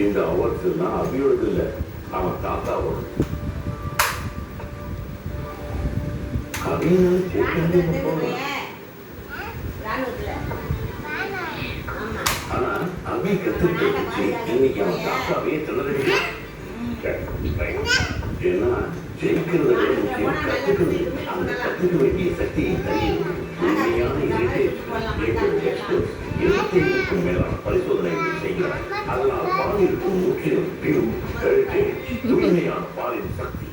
இந்த அவார்ட்ஸ் எல்லாம் அபியோடது இல்ல. அவன் தாத்தாவோட. ஆனா அபி கத்துக்கிட்டு வச்சு இன்னைக்கு அவன் தாத்தாவே திணறி ஏன்னா ஜெயிக்கிறத முக்கியம். கத்துக்கிறது அந்த கத்துக்க வேண்டிய சக்தியை தனி இருபத்தைந்துக்கும் மேலான பரிசோதனைகள் செய்கிறார். அதனால் பாலிற்கும் முக்கியம் பியூ தூய்மையான பாலின் சக்தி.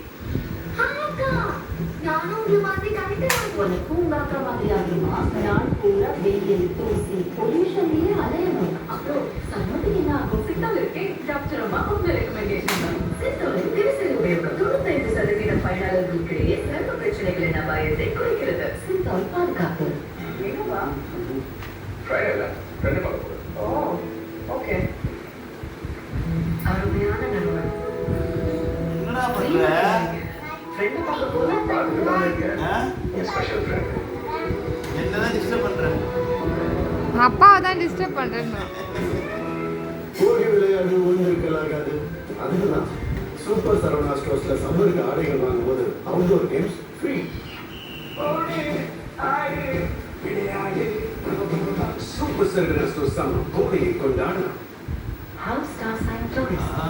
பயனாளர்களுக்கிடையே சிறப்பு பிரச்சனைகளின் அபாயத்தை குறைக்கிறது. பாதுகாப்பு. Oh okay. அருமையான நண்பன் என்னடா பண்ற? ஃப்ரெண்டு பார்க்க போனா ஆ? என்னதான் டிஸ்டர்ப் பண்ற? அப்பாவை தான் டிஸ்டர்ப் விளையாடு ஒழுங்கிருக்கலாகாது அதுதான் சூப்பர் சரவணா ஸ்டோர்ஸ்ல சம்மருக்கு ஆடைகள் வாங்கும்போது outdoor games free super Saravana stores summer கோடையை கொண்டாடலாம் House Star Sign Tourist. ஆ.